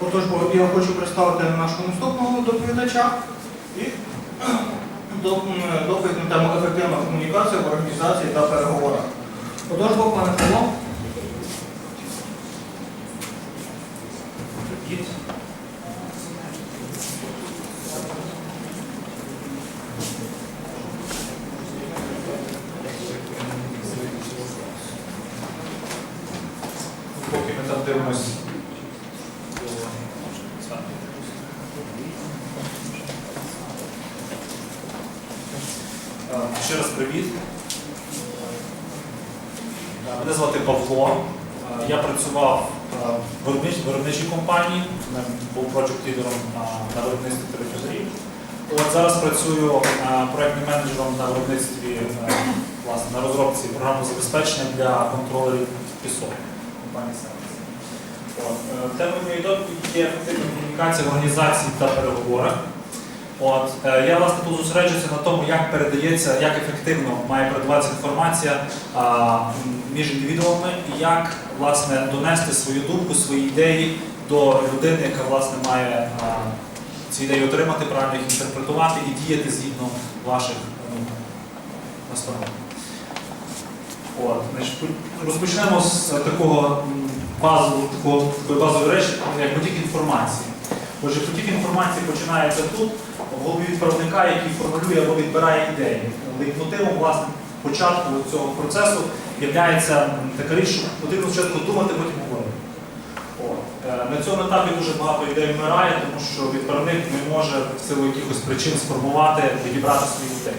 Отож, я хочу представити нашого наступного доповідача і доповідь на тему ефективна комунікація в організації та переговорах. Отож, бо, пане Павло. Привіт. Поки ми там дивимось. Е, Ще раз привіт. Е, Мене звати Павло. Е, Я працював е, в виробничій компанії, був project лідером на виробництві телевізорів. От зараз працюю е, проектним менеджером на виробництві, власне, на розробці програмного забезпечення для контролерів пісок компанії Сервіс. Темою моєї доповіді є ефективна комунікація в організації та переговорах. От, е, я власне тут зосереджуюся на тому, як передається, як ефективно має передаватися інформація а, між індивідуумами і як власне донести свою думку, свої ідеї до людини, яка власне має а, ці ідеї отримати, правильно їх інтерпретувати і діяти згідно ваших ну, настанов. От, значить, розпочнемо з такого базового, такої базової речі, як потік інформації. Отже, потік інформації починається тут, в голові відправника, який формулює або відбирає ідеї. Лейтмотивом, власне, початку цього процесу є така річ, що потрібно спочатку думати, потім говорити. Е, На цьому етапі дуже багато ідей вмирає, тому що відправник не може в силу якихось причин сформувати, відібрати свої ідеї.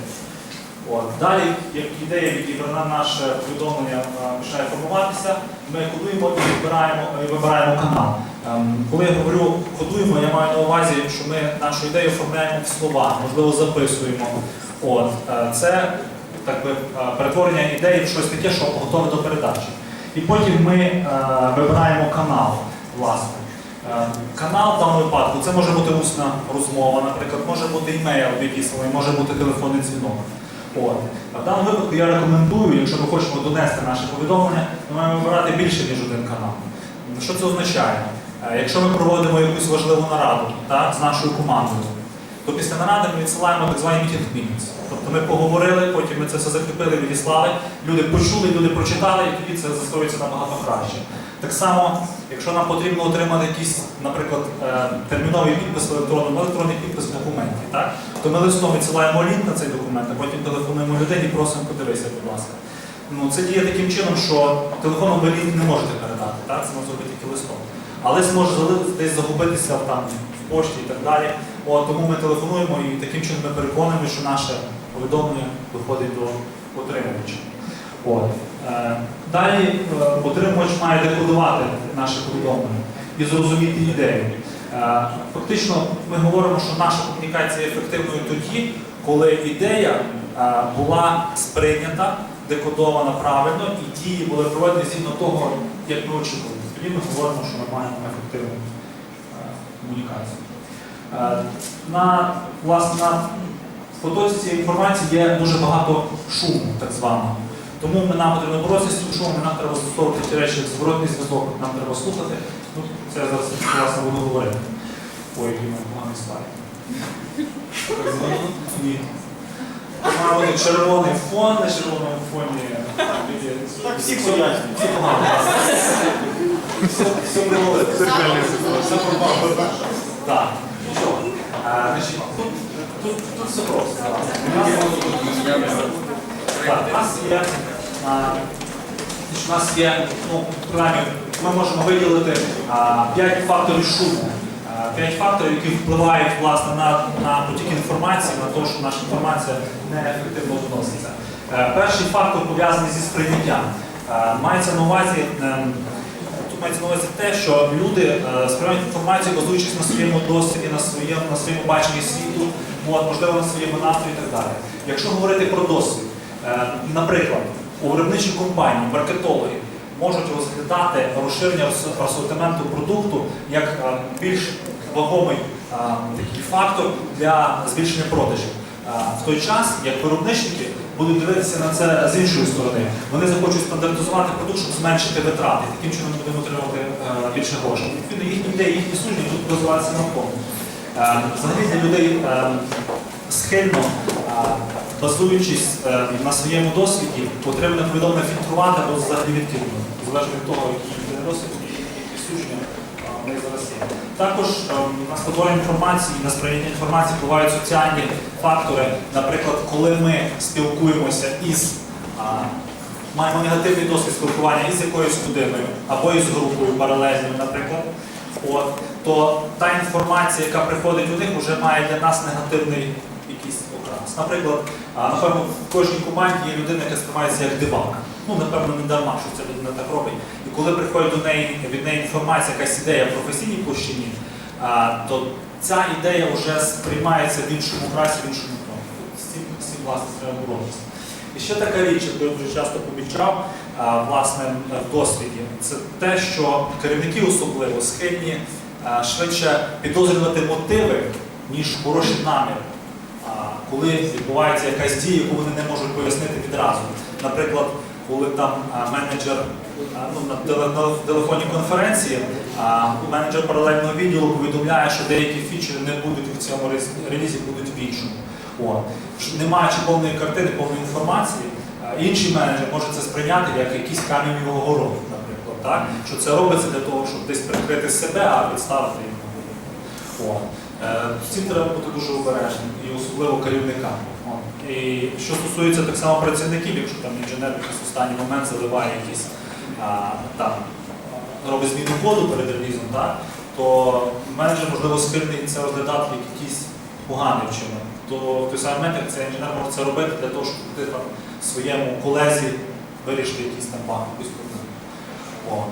От. Далі, як ідея відібрана наше повідомлення е, починає формуватися, ми кодуємо і вибираємо, і вибираємо канал. Ем, Коли я говорю кодуємо, я маю на увазі, що ми нашу ідею оформляємо в слова, можливо, записуємо. От. е, Це так би, е, перетворення ідеї в щось таке, що готове до передачі. І потім ми е, вибираємо канал, власне. Канал в даному випадку це може бути усна розмова, наприклад, може бути імейл відісланий, може бути телефонний дзвінок. От. В даному випадку я рекомендую, якщо ми хочемо донести наше повідомлення, ми маємо вибирати більше, ніж один канал. Що це означає? Е, Якщо ми проводимо якусь важливу нараду так, з нашою командою, то після наради ми відсилаємо так звані meeting minutes. Тобто ми поговорили, потім ми це все закріпили, відіслали, люди почули, люди прочитали, і тоді це засвоюється набагато краще. Так само, якщо нам потрібно отримати якийсь, наприклад, е, терміновий підпис в електронному, електронний підпис в документі, так? то ми листом відсилаємо лінк на цей документ, а потім телефонуємо людині і просимо подивися, будь ласка. Ну, це діє таким чином, що телефоном ви лінк не можете передати, так? це може зробити тільки листом. Але може зали- десь загубитися там, в пошті і так далі. От, тому ми телефонуємо і таким чином ми переконуємо, що наше повідомлення доходить до отримувача. От. Е, Далі е, отримувач має декодувати наше повідомлення і зрозуміти ідею. Е, Фактично, ми говоримо, що наша комунікація є ефективною тоді, коли ідея була сприйнята, декодована правильно, і дії були проведені згідно того, як ми очікували. Тоді ми говоримо, що ми маємо ефективну е, комунікацію. Е, На, власне, на потоці цієї інформації є дуже багато шуму, так званого. Тому ми нам потрібно боротися з цим шумом, нам треба застосовувати ті речі, зворотний зв'язок, нам треба слухати. Ну, це я зараз власне буду говорити. Ой, який мене поганий слайд. Ні. Має бути червоний фон, на червоному фоні. Так всі пояснюють. Всі погано. Все, все приводить. Так. Значить, Тут, все просто. У нас є, у нас є, ну, ми можемо виділити 5 факторів шуму. П'ять факторів, які впливають власне на, на потік інформації, на те, що наша інформація неефективно доноситься. Е, Перший фактор пов'язаний зі сприйняттям. Е, Мається на увазі, тут мається на увазі те, що люди е, сприймають інформацію, базуючись на своєму досвіді, на своєму, на своєму баченні світу, можливо, на своєму настрої і так далі. Якщо говорити про досвід, е, наприклад, у виробничій компанії маркетологи можуть розглядати розширення асортименту продукту як е, більш вагомий такий фактор для збільшення продажів. в той час, як виробничники будуть дивитися на це з іншої сторони. Вони захочуть стандартизувати продукт, щоб зменшити витрати. Таким чином ми будемо отримати е, більше грошей. Відповідно, їхні ідеї, їхні судження будуть розвиватися навколо. Е, Взагалі для людей е, схильно, базуючись на своєму досвіді, потрібно повідомлення фільтрувати або взагалі відкинути, залежно від того, який досвід і які судження е, в них зараз є. Також на складування інформації, на сприйняття інформації впливають соціальні фактори. Наприклад, коли ми спілкуємося із маємо негативний досвід спілкування із якоюсь людиною або із групою паралельною, наприклад, от, то та інформація, яка приходить у них, вже має для нас негативний якийсь окрас. Наприклад, напевно, в кожній команді є людина, яка сприймається як дивак. Ну, напевно, не дарма, що ця людина так робить. Коли приходить до неї від неї інформація, якась ідея в професійній площині, то ця ідея вже сприймається в іншому красі, в іншому тоні. З цим, цим власне треба боротися. І ще така річ, яку я дуже часто помічав власне в досвіді, це те, що керівники особливо схильні швидше підозрювати мотиви, ніж хороші наміри. Коли відбувається якась дія, яку вони не можуть пояснити відразу. Наприклад, коли там менеджер ну, на, теле- телефонній конференції, а, менеджер паралельного відділу повідомляє, що деякі фічери не будуть в цьому релізі, будуть в іншому. О. Ш- Не маючи повної картини, повної інформації, інший менеджер може це сприйняти як якийсь камінь його городу, наприклад. Так? Що це робиться для того, щоб десь прикрити себе, а підставити його. Е, З цим треба бути дуже обережним, і особливо керівникам. І що стосується так само працівників, якщо там інженер в останній момент заливає якісь там, робить зміну коду перед релізом, так, то менеджер можливо схильний це розглядати як якийсь поганий вчинок. То в той самий момент, як цей інженер може це робити для того, щоб ти там своєму колезі вирішити якісь там баги, якусь проблему.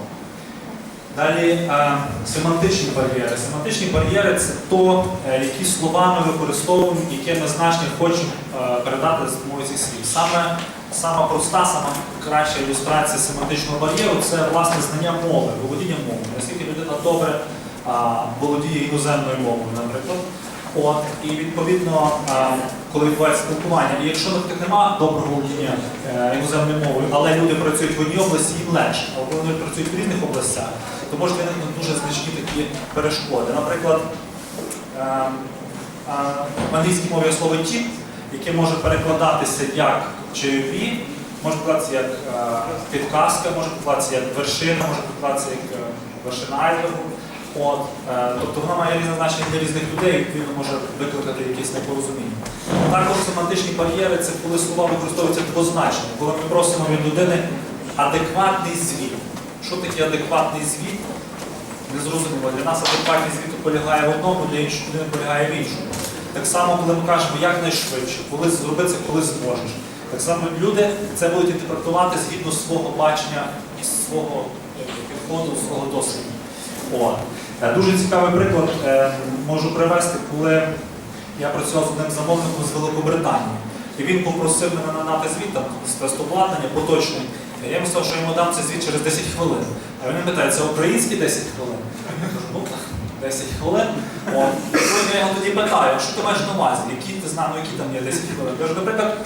Далі е, семантичні бар'єри. Семантичні бар'єри це то, е, які слова ми використовуємо, яке ми значення хочемо е, передати з допомогою цих слів. Саме сама проста, сама краща ілюстрація семантичного бар'єру це власне знання мови, володіння мовою. Наскільки людина добре а, володіє іноземною мовою, наприклад. От, і відповідно, а, коли відбувається спілкування, і якщо наприклад, немає доброго володіння е, іноземною мовою, але люди працюють в одній області, їм легше, а коли вони працюють в різних областях, то можуть виникнути дуже значні такі перешкоди. Наприклад, е, е, в англійській мові є слово тіп, яке може перекладатися як чайові, може перекладатися як е, підказка, може перекладатися як вершина, може перекладатися як е, вершина айсбергу. Е, тобто вона має різне значення для різних людей, відповідно може викликати якісь непорозуміння. Також семантичні бар'єри це коли слова використовуються двозначно, коли ми просимо від людини адекватний звіт. Що таке адекватний звіт? Незрозуміло. Для нас адекватний звіт полягає в одному, для іншої людини полягає в іншому. Так само, коли ми кажемо якнайшвидше, коли зроби це, коли зможеш. Так само люди це будуть інтерпретувати згідно свого бачення, свого е, підходу, свого досвіду. От. Е, Дуже цікавий приклад е, можу привести, коли я працював з одним замовником з Великобританії. І він попросив мене надати звіт там, з тестообладнання поточний. Я йому сказав, що йому дам цей звіт через 10 хвилин. А він питає, це українські 10 хвилин? Я кажу, ну 10 хвилин. От. І потім я його тоді питаю, що ти маєш на увазі, які ти знаєш, ну, які там є 10 хвилин. Я кажу, наприклад,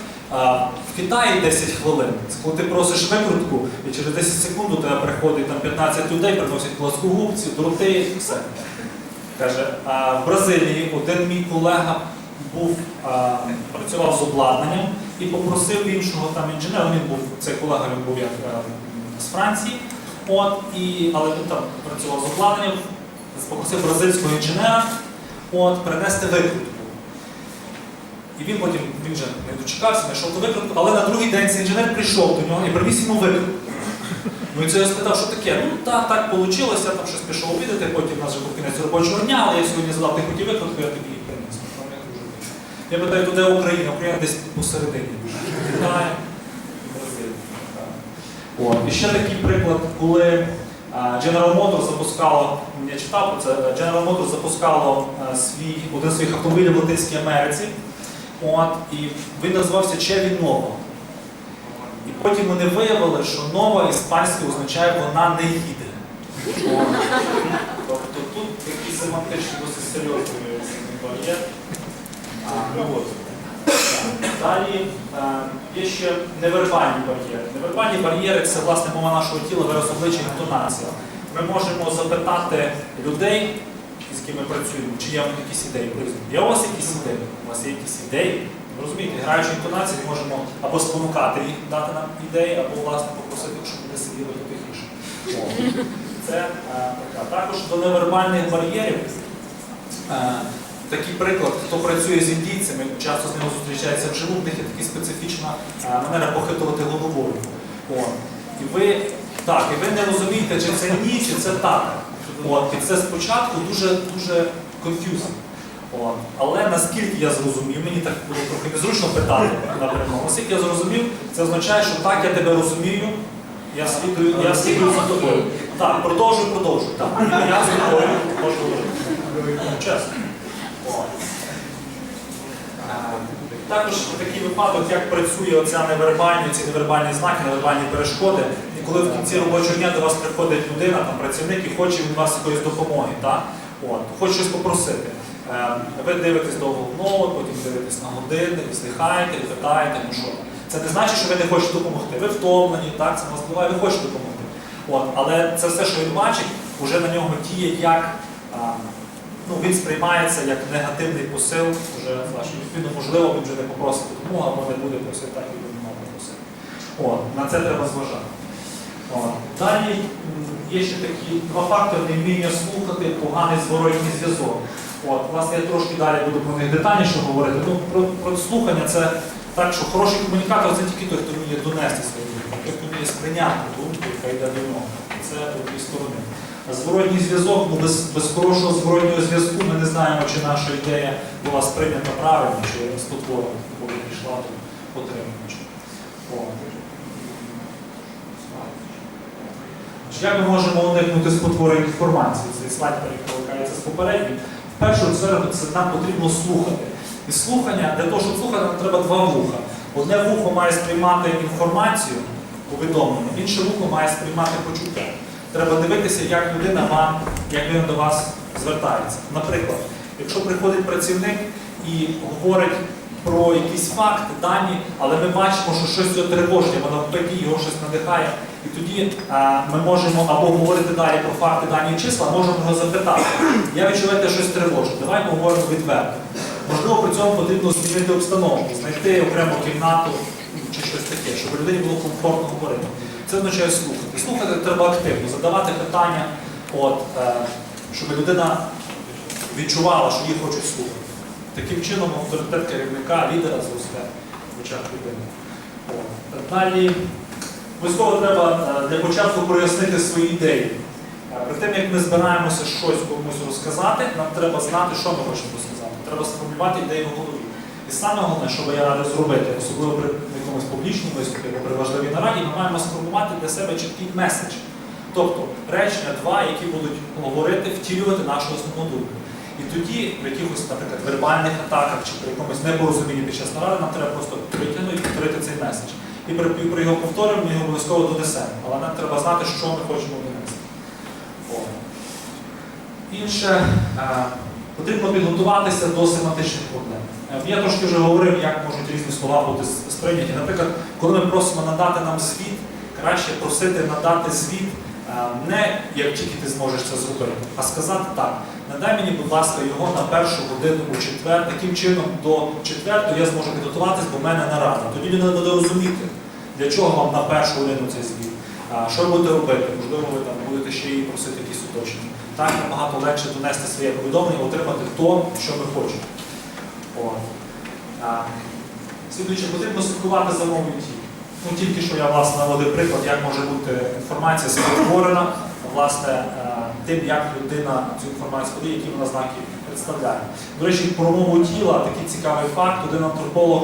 в Китаї 10 хвилин. Коли ти просиш викрутку, і через 10 секунд у тебе приходить там 15 людей, приносять плоскогубці, дроти, і все. Каже, в Бразилії один мій колега був, працював з обладнанням і попросив іншого там інженера, він був, цей колега він був як з Франції, от, і, але він там працював з обладнанням, попросив бразильського інженера от, принести викрутку. І він потім він вже не дочекався, знайшов ту викрутку, але на другий день цей інженер прийшов до нього і привіз йому викрутку. Ну і це я спитав, що таке? Ну так, так вийшло, я там щось пішов обідати, потім у нас вже був кінець робочого дня, але я сьогодні задав ти хотів викрутку, я тобі її приніс. Я питаю, то де Україна? Україна десь посередині. Китай, Бразилія. І ще такий приклад, коли General Motors запускало, я читав про це, General Motors запускало свій, один з своїх автомобілів в Латинській Америці. От, і він називався Chevy Nova. І потім вони виявили, що нова іспанською означає вона не їде. Тобто тут такий семантичний досить ну от. Далі е, є ще невербальні бар'єри. Невербальні бар'єри це власне мова нашого тіла, вираз обличчя інтонація. Ми можемо запитати людей, з якими працюємо, чи є в них якісь ідеї. Є у вас якісь ідеї? У вас є якісь ідеї? Розумієте, граючи інтонації, ми можемо або спонукати їх дати нам ідеї, або власне попросити, щоб вони сиділи потихіше. О, Це е, така. Також до невербальних бар'єрів. Такий приклад, хто працює з індійцями, часто з ними зустрічається вживу, в них є така специфічна е, манера похитувати головою. І ви так, і ви не розумієте, чи це ні, чи це так. От. І це спочатку дуже дуже. От. Але наскільки я зрозумів, мені так було трохи незручно питати напряму. Наскільки я зрозумів, це означає, що так я тебе розумію, я слідую, я слідую за тобою. Так, продовжуй, продовжуй. Так, я з тобою можу говорити. Чесно. Е, Також такий випадок, як працює оця невербальні, ці невербальні знаки, невербальні перешкоди. І коли в кінці робочого дня до вас приходить людина, там працівник і хоче від вас якоїсь допомоги, хоче щось попросити. Е, Ви дивитесь довго в ноут, потім дивитесь на годинник, вздихаєте питаєте, ну що. Це не значить, що ви не хочете допомогти. Ви втомлені, так, це вас впливає, ви хочете допомогти. От, але це все, що він бачить, вже на нього діє як. а, ну, він сприймається як негативний посил, вже, значить, відповідно, можливо, він вже не попросить допомогу, або не буде просити так, як він мав попросити. На це треба зважати. От. Далі є ще такі два фактори невміння слухати, поганий зворотній зв'язок. От, власне, я трошки далі буду про них детальніше говорити. Ну, про, про слухання це так, що хороший комунікатор це тільки той, хто вміє донести свою думку, той, хто вміє сприйняти думку, яка йде до нього. Це дві сторони. Зворотній зв'язок, ну без, без хорошого зворотнього зв'язку ми не знаємо, чи наша ідея була сприйнята правильно, чи спотворена, коли прийшла до отримувача. Як ми можемо уникнути спотворення інформації? Цей слайд перекликається з попереднім. В першу чергу це нам потрібно слухати. І слухання, для того, щоб слухати, нам треба два вуха. Одне вухо має сприймати інформацію, повідомлення, інше вухо має сприймати почуття. Треба дивитися, як людина вам, як він до вас звертається. Наприклад, якщо приходить працівник і говорить про якісь факти, дані, але ми бачимо, що щось його тривожить, або навпаки його щось надихає. І тоді а, ми можемо або говорити далі про факти, дані і числа, можемо його запитати. Я відчуваю, те щось тривожить. Давай поговоримо відверто. Можливо, при цьому потрібно змінити обстановку, знайти окрему кімнату чи щось таке, щоб людині було комфортно говорити. Це означає слухати. Слухати треба активно, задавати питання, от, е, щоб людина відчувала, що її хочуть слухати. Таким чином авторитет керівника, лідера зросте в очах людини. Далі обов'язково треба е, для початку прояснити свої ідеї. Е, Перед тим, як ми збираємося щось комусь розказати, нам треба знати, що ми хочемо розказати. Треба сформулювати ідею в голові. І саме головне, що я радив зробити, особливо при якомусь публічному виступі або при важливій нараді, ми маємо сформувати для себе чіткий меседж. Тобто речення два, які будуть говорити, втілювати нашу основну думку. І тоді в якихось, наприклад, вербальних атаках чи при якомусь непорозумінні під час наради нам треба просто витягнути і повторити цей меседж. І при, при його повторюванні ми його обов'язково донесемо. Але нам треба знати, що ми хочемо донести. Інше, е, потрібно підготуватися до семантичних проблем. Е, Я трошки вже говорив, як можуть різні слова бути сприйняті. Наприклад, коли ми просимо надати нам звіт, краще просити надати звіт е, не як тільки ти зможеш це зробити, а сказати так. Надай мені, будь ласка, його на першу годину у четвер. Таким чином, до четверту я зможу підготуватись, бо в мене нарада. Тоді людина буде розуміти, для чого вам на першу годину цей звіт. Що ви будете робити? Можливо, ви там будете ще її просити якісь уточнення. Так набагато легше донести своє повідомлення, отримати то, що ми хочемо. Слідуючи, потрібно слідкувати за мовою тіла. Ну, тільки що я власне наводив приклад, як може бути інформація спотворена, власне, е, тим, як людина цю інформацію подає, які вона знаки представляє. До речі, про мову тіла такий цікавий факт. Один антрополог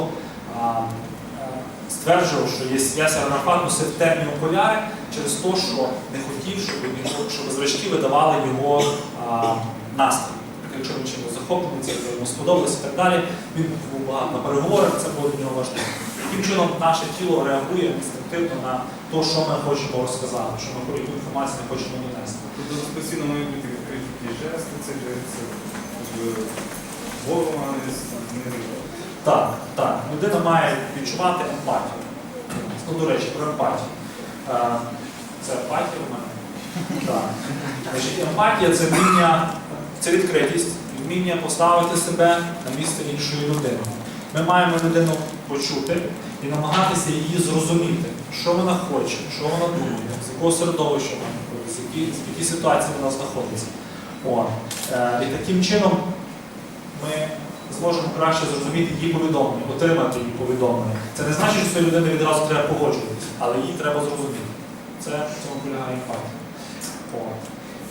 стверджував, що є ясер Арафат носив темні окуляри через те, що не хотів, щоб, його, щоб зрачки видавали його а, настрій. Якщо він чимось захоплений, це йому сподобалося і так далі, він був багато на переговорах, це було для нього важливо. Таким чином наше тіло реагує інстинктивно на те, що ми хочемо розказати, що ми яку інформацію ми хочемо донести. Тобто постійно мають бути відкриті жести, це же це, якби, Так, так. Людина має відчувати емпатію. Ну, до речі, про емпатію. Е, Це емпатія у мене? Так. Значить, емпатія це вміння, це відкритість, вміння поставити себе на місце іншої людини. Ми маємо людину почути і намагатися її зрозуміти, що вона хоче, що вона думає, з якого середовища вона виходить, з які, з які ситуації вона знаходиться. О. Е, І таким чином ми зможемо краще зрозуміти її повідомлення, отримати її повідомлення. Це не значить, що з цією людиною відразу треба погоджуватися, але її треба зрозуміти. Це в цьому полягає. От.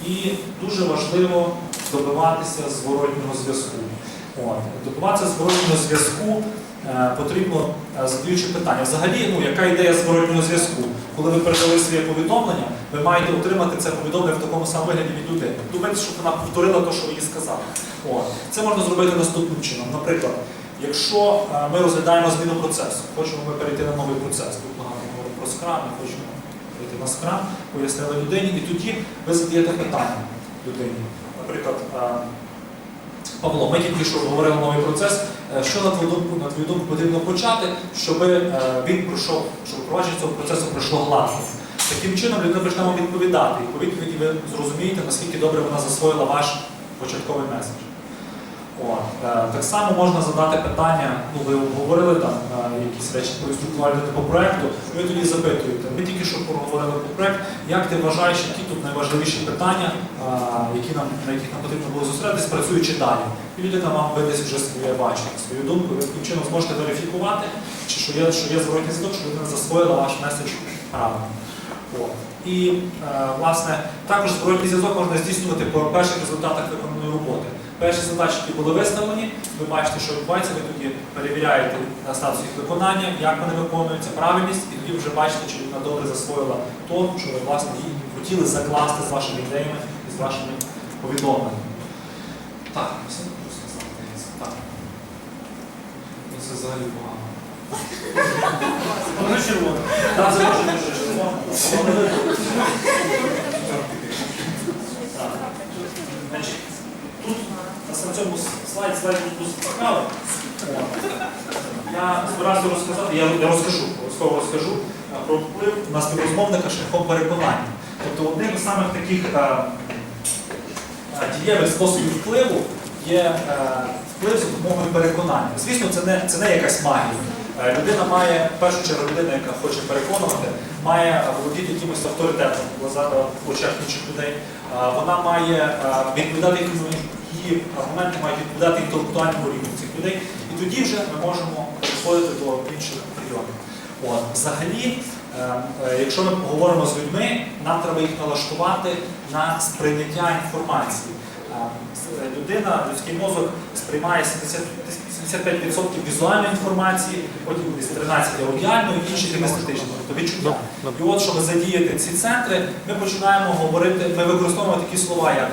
І дуже важливо добиватися зворотнього зв'язку. Добиватися зворотнього зв'язку е, потрібно е, задаючи питання. Взагалі, ну, яка ідея зворотнього зв'язку? Коли ви передали своє повідомлення, ви маєте отримати це повідомлення в такому самому вигляді від людини. Думайте, щоб вона повторила те, що ви їй сказали. От. Це можна зробити наступним чином. Наприклад, якщо е, ми розглядаємо зміну процесу, хочемо ми перейти на новий процес, тут багато говоримо про скрам, ми хочемо перейти на скрам, пояснили людині, і тоді ви задаєте питання людині. Наприклад, е, Павло, ми тільки що обговорили новий процес. Е, Що на твою думку, на твою думку потрібно почати, щоб е, він пройшов, щоб впровадження цього процесу пройшло гладко. Таким чином людина почнемо відповідати, і по відповіді ви зрозумієте, наскільки добре вона засвоїла ваш початковий меседж. Е, Так само можна задати питання, ну ви говорили там е, якісь речі про проінструктувальні по проекту, ви тоді запитуєте. Ми тільки що проговорили про проект, як ти вважаєш, які тут найважливіші питання, е, які нам, на яких нам потрібно було зосередитись, працюючи далі. І людина вам видасть вже своє бачення, свою думку, ви таким чином зможете верифікувати, чи що є, що є зворотній зв'язок, що людина засвоїла ваш меседж правильно. І, власне, також зворотній зв'язок можна здійснювати по перших результатах виконаної роботи. Перші задачі, які були виставлені, ви бачите, що відбувається, ви тоді перевіряєте на статус їх виконання, як вони виконуються, правильність, і тоді вже бачите, чи людина добре засвоїла то, що ви власне їй хотіли закласти з вашими ідеями і з вашими повідомленнями. Так, все можу сказати. Так. Ну, Це взагалі погано. Воно червоне. Так, це може дуже червоно. Значить, на цьому слайд тут цікавий. Я збирався розказати, я, розкажу, обов'язково розкажу про вплив на співрозмовника шляхом переконання. Тобто одним із самих таких дієвих способів впливу є вплив за допомогою переконання. Звісно, це не, це не якась магія. Людина має, в першу чергу, людина, яка хоче переконувати, має володіти якимось авторитетом в очах інших людей. Вона має відповідати якимось- її аргументи мають відповідати інтелектуальному рівню цих людей, і тоді вже ми можемо переходити до інших регіонів. От, взагалі, е, е, якщо ми говоримо з людьми, нам треба їх налаштувати на сприйняття інформації. Е, Людина, людський мозок сприймає 75% візуальної інформації, потім десь 13 аудіальної, інші кінестетичної, тобто відчуття. І от, щоб задіяти ці центри, ми починаємо говорити, ми використовуємо такі слова, як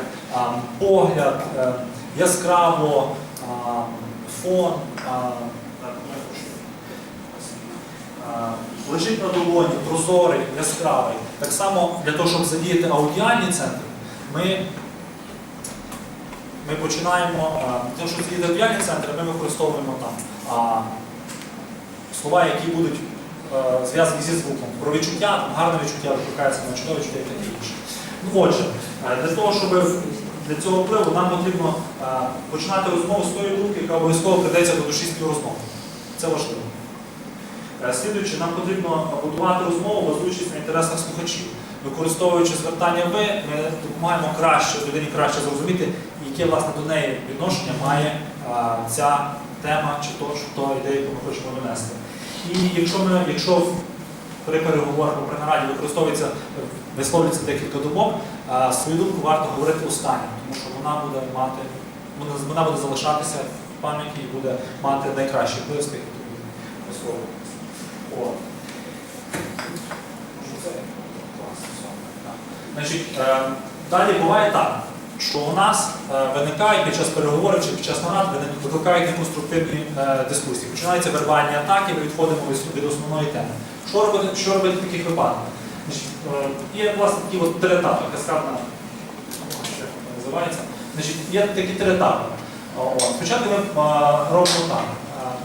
погляд, е, яскраво, фон, я хочу. А, лежить на долоні, прозорий, яскравий. Так само для того, щоб задіяти аудіальні центри, ми, ми починаємо, для того, щоб задіяти аудіальні центри, ми використовуємо там а, слова, які будуть е, зв'язані зі звуком. Про відчуття, там, гарне відчуття викликається на чудове відчуття і таке інше. Ну, Отже, для того, щоб для цього впливу нам потрібно е, починати розмову з тої думки, яка обов'язково прийдеться до душі співрозмови. Це важливо. Е, Слідуючи, нам потрібно будувати розмову, базуючись на інтересах слухачів. Використовуючи звертання ви, ми допомагаємо краще людині краще зрозуміти, яке власне до неї відношення має ця тема чи то, що то ідея, яку ми хочемо донести. І якщо ми, якщо при переговорах або при нараді використовується, висловлюється декілька думок, свою думку варто говорити останнім, тому що вона буде мати, вона, буде залишатися в пам'яті і буде мати найкращий вплив. Так. Значить, е, далі буває так, що у нас е, виникають під час переговорів чи під час нарад викликають неконструктивні е, дискусії. Починаються вербальні атаки, ми відходимо від, від основної теми. Що робити, що робити в таких випадках? Е, є власне такі от три етапи, каскадна, називається. Значить, є такі три етапи. Спочатку ми робимо так.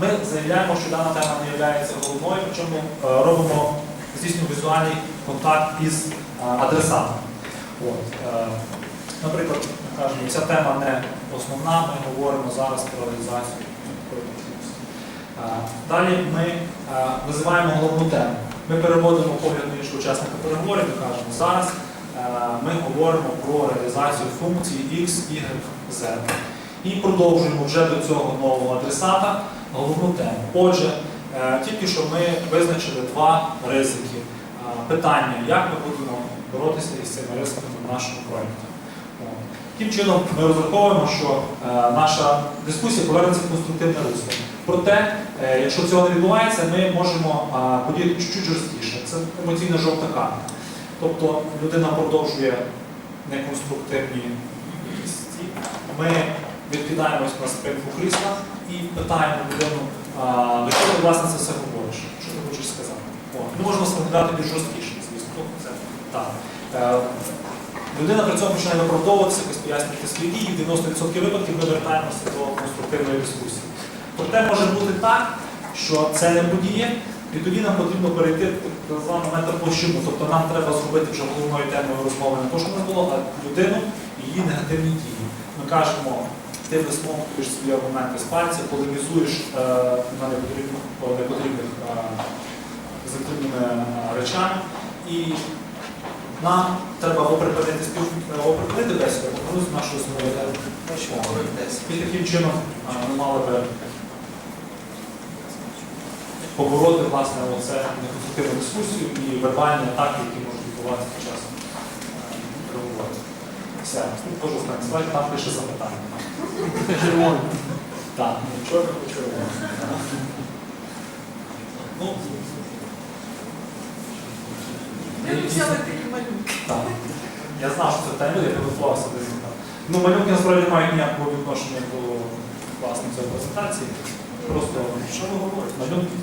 Ми заявляємо, що дана тема не є головною, причому е, робимо здійснюємо візуальний контакт із адресатом. От. е, Наприклад, кажемо, ця тема не основна, ми говоримо зараз про реалізацію. Далі ми е, визиваємо головну тему. Ми переводимо погляд на іншого учасника переговорів і кажемо, зараз е, ми говоримо про реалізацію функції X, Y, Z. І продовжуємо вже до цього нового адресата головну тему. Отже, е, тільки що ми визначили два ризики. Е, Питання, як ми будемо боротися із цими ризиками в нашому проєкті. Таким чином ми розраховуємо, що наша дискусія повернеться в конструктивне русло. Проте, е, якщо цього не відбувається, ми можемо подіяти чуть-чуть жорсткіше. Це емоційна жовта карта. Тобто людина продовжує неконструктивні дії. Ми відкидаємось на спинку крісла і питаємо людину, до чого ти власне це все говориш? Що ти хочеш сказати? Ми можемо сформулювати більш жорсткіше, звісно. Ну, Це, так. Е, людина при цьому починає виправдовуватися, якось пояснювати свої дії, в 90% випадків ми вертаємося до конструктивної дискусії. Проте може бути так, що це не подіє, і тоді нам потрібно перейти так званий метод площину. Тобто нам треба зробити вже головною темою розмови не те, що не було, а людину і її негативні дії. Ми кажемо, ти висмовуєш свої аргументи з пальця, полемізуєш е, на непотрібних, непотрібних е, закритими е, речами. І нам треба або припинити спів, або припинити бесіду, або нашу. І таким чином е, ми мали би побороти власне оце неконструктивну дискусію і вербальні атаки, які можуть відбуватися під час е, переговорів. Все, теж останній слайд, там пише запитання. Червоний. Так, ну, чорно червоно. Ну, Я не такі малюнки. так. Я знав, що це питання, я підготувався до них. Ну, малюнки насправді не мають ніякого відношення до власне цієї презентації. Просто Що ви говорите? малюнки.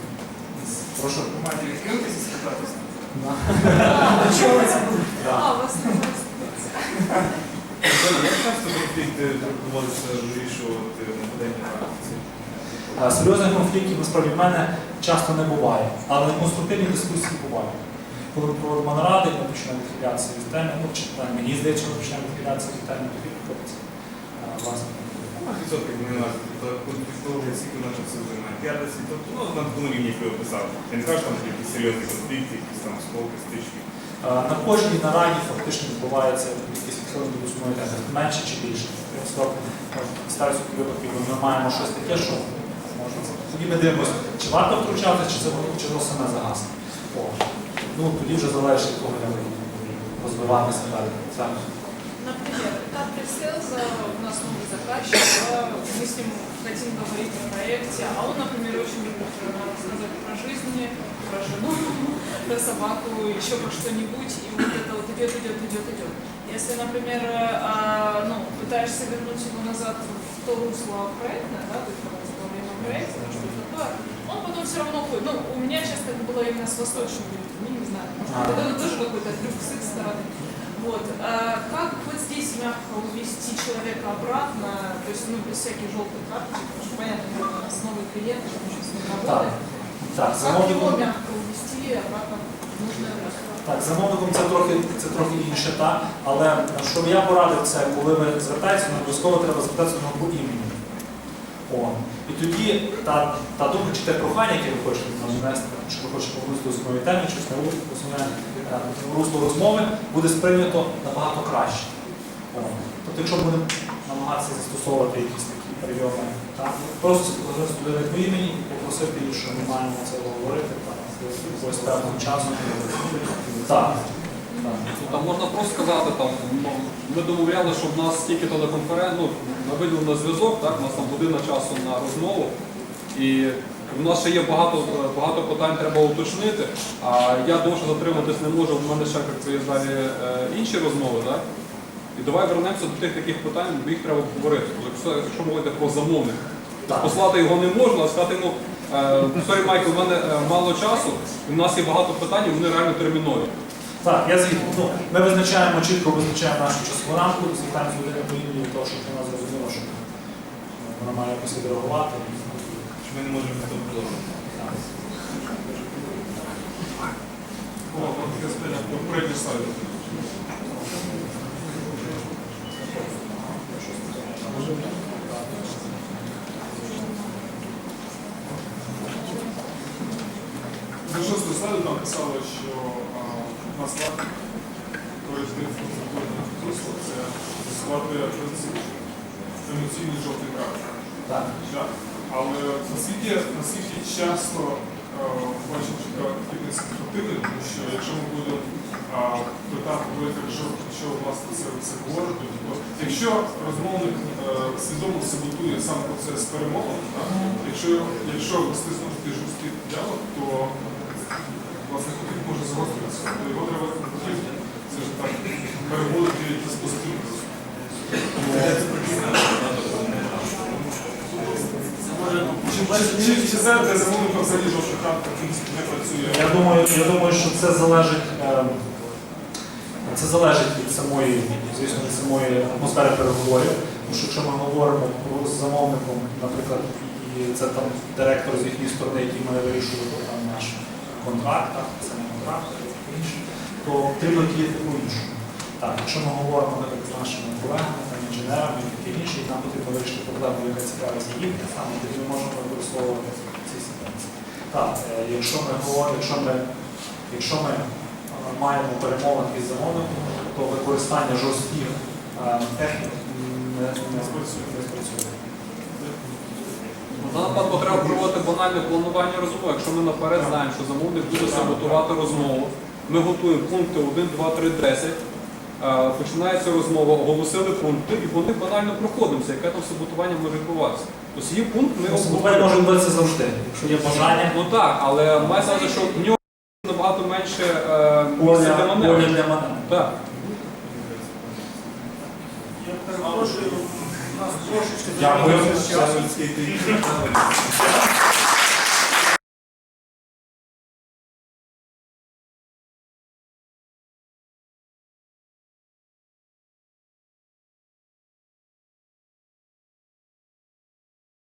Прошу. Ви маєте відкритися і скататися. А, чого це вас не Як часто конфлікти доводиться вирішувати на це? А, Серйозних конфліктів насправді в мене часто не буває, але конструктивні дискусії бувають. Коли ми проводимо наради, ми починаємо відхилятися від теми, ну чи мені здається, ми починаємо відхилятися від теми, тоді приходиться власне. Ну, відсотків не нас, то конфліктовує скільки наше це займає. 50, тобто, ну, на такому рівні, як ви описали. Я не кажу, там якісь серйозні конфлікти, якісь там сколки, стички. На кожній нараді фактично відбувається якісь відхилення до основної теми, менше чи більше. Я сказав, ставиться такі випадки, коли ми маємо щось таке, що можна це. Тоді ми дивимося, чи варто втручатися, чи це чи воно саме загасне. Ну, тоді вже залежить від того, як ми розвиватися далі. Це Например, этап пресейлза у нас мы с ним хотим говорить о проекте, а он, например, очень любит э, рассказать про жизнь, про жену, про собаку, еще про что-нибудь, и вот это вот идет, идет, идет, идет. Если, например, э, а, ну, пытаешься вернуть его назад в то русло проектное, да, то есть во время проекта, что-то такое, он потом все равно ходит. Ну, у меня часто это было именно с восточными людьми, не знаю, может, А. это тоже какой-то трюк с их стороны. Вот. А как вот здесь мягко увести человека обратно, то есть ну, без всяких желтых карточек, потому что понятно, что нас новый клиент, он еще с ним Так, работает. так, Как его мягко увести обратно так, замовником це трохи, це трохи інше, так. Але що я порадив, це коли ви звертаєтеся, обов'язково треба звертатися на групу імені. О. І тоді та, та думка чи те прохання, яке ви хочете нам внести, що ви хочете повернутися до основної теми, на основне е, русло розмови, буде сприйнято набагато краще. Тобто, якщо ми будемо намагатися застосовувати якісь такі прийоми, так, просто людини по імені і попросити її, що ми маємо це говорити так, якогось певного часу. Так. Ну, Там можна просто сказати, там, ну, ми домовляли, що в нас тільки телеконференція, ну, на виділений зв'язок, так, у нас там година часу на розмову. І в нас ще є багато, багато питань треба уточнити, а я довше затриматись не можу, в мене ще є далі е, інші розмови. Так? І давай вернемося до тих таких питань, бо їх треба говорити. Якщо, мовити про замовник, Так. послати його не можна, а сказати йому, е, сорі, Майкл, у мене е, мало часу, і в нас є багато питань, і вони реально термінові. Так, я згідний. Ну, ми визначаємо, чітко визначаємо нашу часову рамку, звертаємося до людини для того, щоб вона зрозуміла, що вона має якось відреагувати. Чи ми не можемо це впливати? О, от таке питання, попередній слайд. На шостому слайді нам писали, що а, на склад проєктів інфраструктурного будівництва це склади емоційний жовтий край. Так. Так. Але наскільки, наскільки часто е, бачимо, що фітнес ефективний, тому що якщо ми будемо питати, говорити, що, власне це, це говорить, то якщо розмовник е, свідомо саботує сам процес перемови, якщо, якщо вести знову ж таки жорсткий діалог, то власне конфлікт може загостритися. То його треба потрібно, це ж так, переводити в якісь позитивні. Я думаю, я думаю, що це залежить, е, це залежить від самої, звісно, від самої атмосфери переговорів. Тому що якщо ми говоримо з замовником, наприклад, і це там директор з їхньої сторони, який має вирішувати там наш контракт, так, це не контракт, інше, то потрібно діяти по-іншому. Так, якщо ми говоримо наприклад, з нашими колегами, інженерами і таке інше, і нам потрібно вирішити проблему, яка цікавить їм, так само тоді ми можемо використовувати ці ситуації. Так, е, якщо ми говоримо, якщо ми, якщо ми е, маємо перемовини із замовником, то використання жорстких е, технік не, не спрацює. Не спрацює. На треба проводити банальне планування розмови. Якщо ми наперед знаємо, що замовник буде саботувати розмову, ми готуємо пункти 1, 2, 3, 10. Починається розмова, оголосили пункти, і вони банально проходимося, яке там саботування може відбуватися. Тобто є пункт, ми Саботування може бути завжди. Якщо є бажання, Ну так, але має сказати, що в нього набагато менше е, місця для маневру. поля для маневру. Так. Я перепрошую, у нас трошечки Дякую.